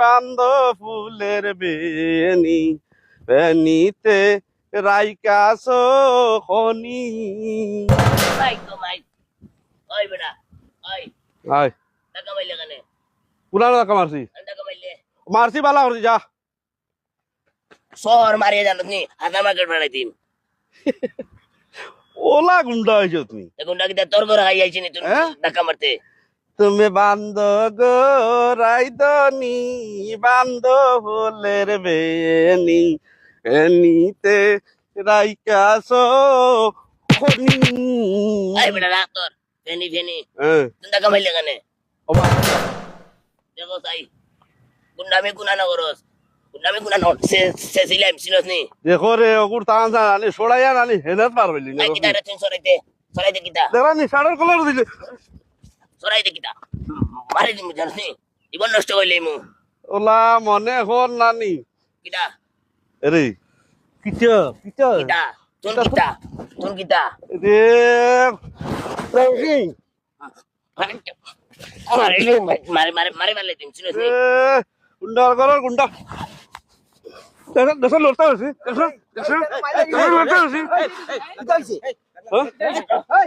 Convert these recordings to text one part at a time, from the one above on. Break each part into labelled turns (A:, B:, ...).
A: বান্দ ফুলের বেনি বেনিতে রাইকাছ খনি
B: ওই বেটা ওই
A: আয়।
B: টাকা মাইলে কানে?
A: পুরানো টাকা মারছি?
B: টাকা মাইলে।
A: মারছি বালা করছি যা।
B: শহর মারিয়ে জানো নি হাজার মার্কেট বাড়াই দিন।
A: ওলা গুন্ডা হয়েছ তুমি।
B: এখন ডাকি তোর ঘরে হাই আইছি নি তুই
A: হ্যাঁ?
B: টাকা মারতে?
A: তুমি বান্দ গো রাইদনি বান্দ ফুলের বেনি বেনিতে রাইকাছ খনি।
B: আই বেটা রাখ তোর ফেনি ফেনি। তুই টাকা মাইলে কানে? দেখো তাই গুন্ডামি গুনা না করস গুন্ডামি গুনা না সে সে সিলাম সিনস নি?
A: দেখো রে ওগুর তান জানি সরাইয়া নানি হেনত পারবেলি
B: আই কিতা রে তুই সরাইতে? সরাইতে কিতা?
A: দেখানি শাড়ির কলার দিলে।
B: সরাইতে কিতা মারি দিম জানিস নি জীবন নষ্ট করলে মু
A: ওলা মনে হল নানি
B: কিতা
A: রে কিটা কিটা
B: কিতা তুন কিতা তুন কিতা
A: রে রঙ্গিং
B: মারি মারি মারি মারি মারলে দিম সিনস নি
A: এ গুন্ডা দেখা দেখা লড়তা হয়েছে দেখা দেখা দেখা লড়তা হয়েছে হ্যাঁ?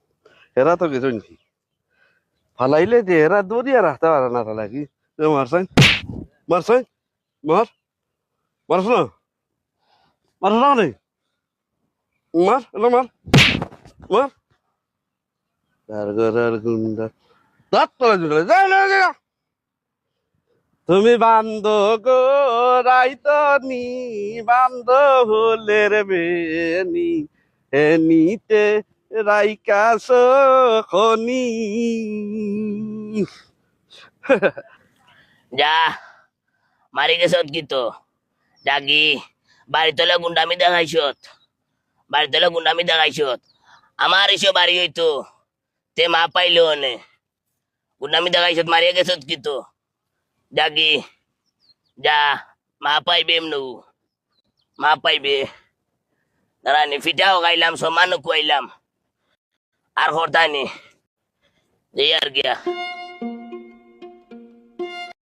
A: হেরা তো গেছো নাকি ফালাইলে যে হেরা দৌড়িয়া রাখতে পারে না তাহলে কি? মারছান? মারছান? মার? মারছ না? মারছ না নেই মার, এলো মার। মার। তার গুন্ডা। দাঁত তোলা জুড়ে যা না তুমি বান্ধ গো রাইতনি বান্ধ হলের বেনি এনিতে রাইকাস খনি
B: যা, মারি গেছত কি তো জাগি বাড়ি তলে গুন্ডামি দেখাইছত বাড়ি তলে গুন্ডামি দেখাইছত আমার এসে বাড়ি হইতো, তে মা পাইলো নে গুন্ডামি দেখাইছত মারিয়ে গেছত কি তো জাগি যা, মা পাইবে এমনু। মা পাইবে। দাঁড়ানি ফিটাও গাইলাম সমানও কুয়াইলাম আর হরতানি যে আর গিয়া